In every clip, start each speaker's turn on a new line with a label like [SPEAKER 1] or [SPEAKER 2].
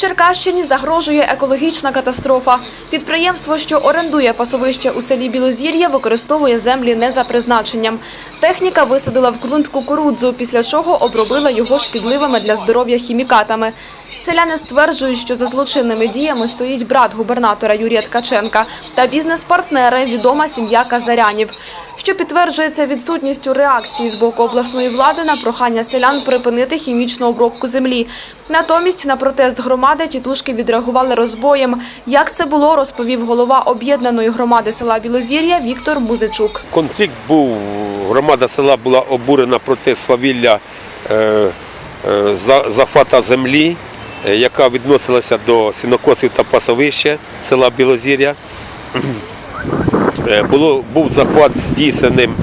[SPEAKER 1] Черкащині загрожує екологічна катастрофа. Підприємство, що орендує пасовище у селі Білозір'я, використовує землі не за призначенням. Техніка висадила в ґрунт кукурудзу, після чого обробила його шкідливими для здоров'я хімікатами. Селяни стверджують, що за злочинними діями стоїть брат губернатора Юрія Ткаченка та бізнес-партнери відома сім'я Казарянів, що підтверджується відсутністю реакції з боку обласної влади на прохання селян припинити хімічну обробку землі. Натомість на протест громади тітушки відреагували розбоєм. Як це було, розповів голова об'єднаної громади села Білозір'я Віктор Музичук.
[SPEAKER 2] Конфлікт був, громада села була обурена проти свавілля е, е, за- захвата землі, яка відносилася до сінокосів та пасовища села Білозір'я. Е, Було, був захват здійсненим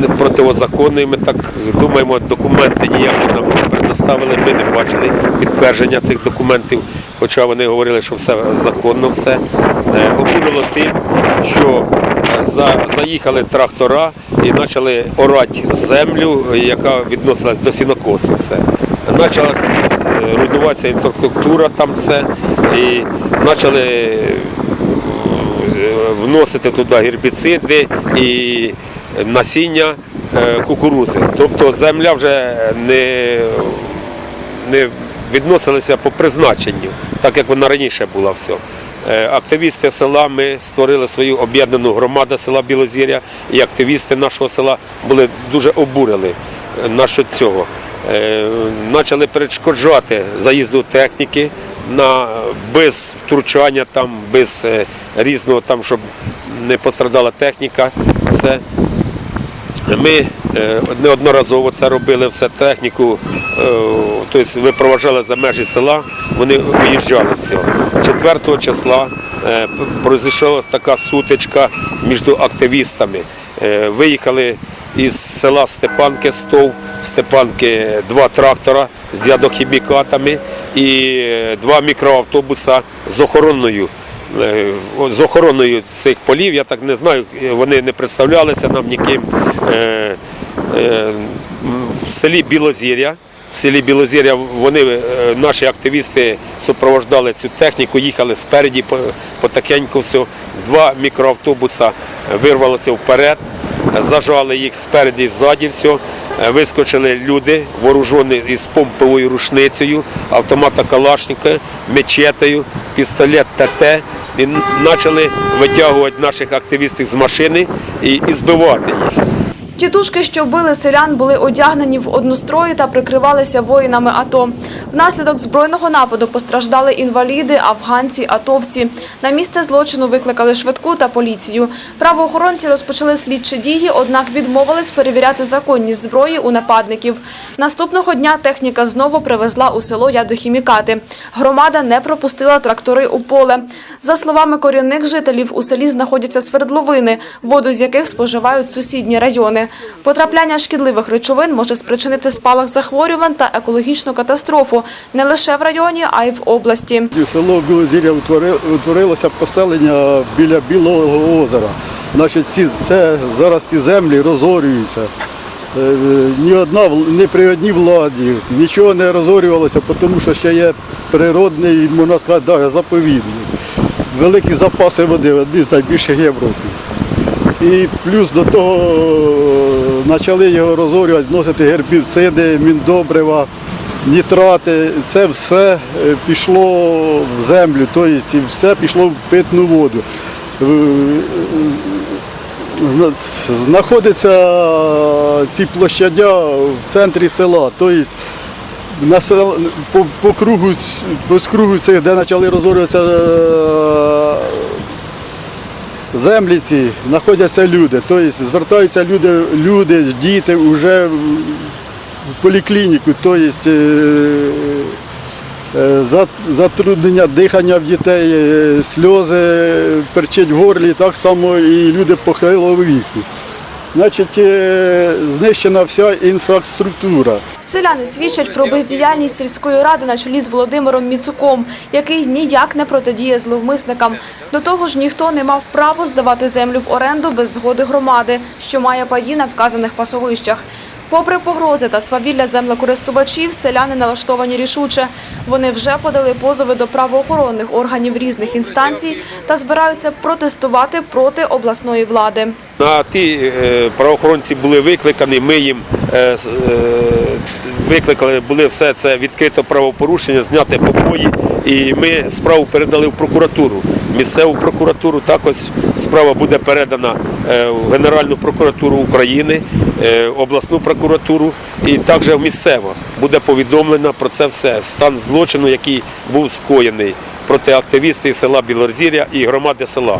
[SPEAKER 2] не- противозаконним. Ми так думаємо, документи ніякі нам не предоставили. Ми не бачили підтвердження цих документів, хоча вони говорили, що все законно, все. Е, Обурило тим, що е, за, заїхали трактора і почали орати землю, яка відносилась до сінокосу. Все. Почалась е, руйнуватися інфраструктура там все. І почали вносити туди гербіциди і насіння е, кукурудзи. Тобто земля вже не, не відносилася по призначенню, так як вона раніше була все. Е, Активісти села ми створили свою об'єднану громаду села Білозір'я, і активісти нашого села були дуже обурили е, насчет цього. Е, Почали перешкоджати заїзду техніки на без втручання, там, без е, різного, там, щоб не пострадала техніка. Все. Ми е, неодноразово це робили, все техніку, тобто випроважали за межі села, вони виїжджали все. 4 числа пройшла така сутичка між активістами. Виїхали із села Степанки Стов, Степанки два трактора з ядохімікатами і е, два мікроавтобуса з охоронною е, з охороною цих полів, я так не знаю, е, вони не представлялися нам ніким. В селі Білозір'я. В селі Білозір'я вони, наші активісти супроводжували цю техніку, їхали спереді по- потихеньку все. Два мікроавтобуса вирвалися вперед, зажали їх спереді ззаді все. Вискочили люди, вооружені із помповою рушницею, автомата Калашника, мечетою, пістолет ТТ. І почали витягувати наших активістів з машини і збивати їх.
[SPEAKER 1] Тітушки, що били селян, були одягнені в однострої та прикривалися воїнами АТО. Внаслідок збройного нападу постраждали інваліди, афганці, атовці. На місце злочину викликали швидку та поліцію. Правоохоронці розпочали слідчі дії, однак відмовились перевіряти законність зброї у нападників. Наступного дня техніка знову привезла у село ядохімікати. Громада не пропустила трактори у поле. За словами корінних жителів, у селі знаходяться свердловини, воду з яких споживають сусідні райони. Потрапляння шкідливих речовин може спричинити спалах захворювань та екологічну катастрофу не лише в районі, а й в області.
[SPEAKER 3] Село Білозір'я утворилося поселення біля Білого озера. Значить, це, зараз ці землі розорюються. Е, Ні одна ні при одній владі нічого не розорювалося, тому що ще є природний, можна сказати, навіть заповідний. Великі запаси води, одні з найбільших в Європі. І плюс до того почали його розорювати, вносити гербіциди, міндобрива, нітрати. Це все е, пішло в землю, тобто все пішло в питну воду. Е, Знаходяться ці площадя в центрі села. Тобто на сел- по, по кругу, по кругу цих, де почали розорюватися е, землі ці знаходяться люди. Тобто звертаються люди, люди, діти вже в поліклініку, тобто е, е, за- затруднення дихання в дітей, е, сльози перчить в горлі, так само і люди похилого віку. Значить, е, знищена вся інфраструктура.
[SPEAKER 1] Селяни свідчать про бездіяльність сільської ради на чолі з Володимиром Міцуком, який ніяк не протидіє зловмисникам. До того ж, ніхто не мав права здавати землю в оренду без згоди громади, що має паї на вказаних пасовищах. Попри погрози та свавілля землекористувачів, селяни налаштовані рішуче. Вони вже подали позови до правоохоронних органів різних інстанцій та збираються протестувати проти обласної влади.
[SPEAKER 2] На ті е, правоохоронці були викликані, ми їм е, е, викликали, були все це відкрито правопорушення, зняти побої, і ми справу передали в прокуратуру. Місцеву прокуратуру. Також справа буде передана е, в Генеральну прокуратуру України, е, обласну прокуратуру. І також в місцево буде повідомлено про це все, стан злочину, який був скоєний проти активістів села Білорзір'я і громади села.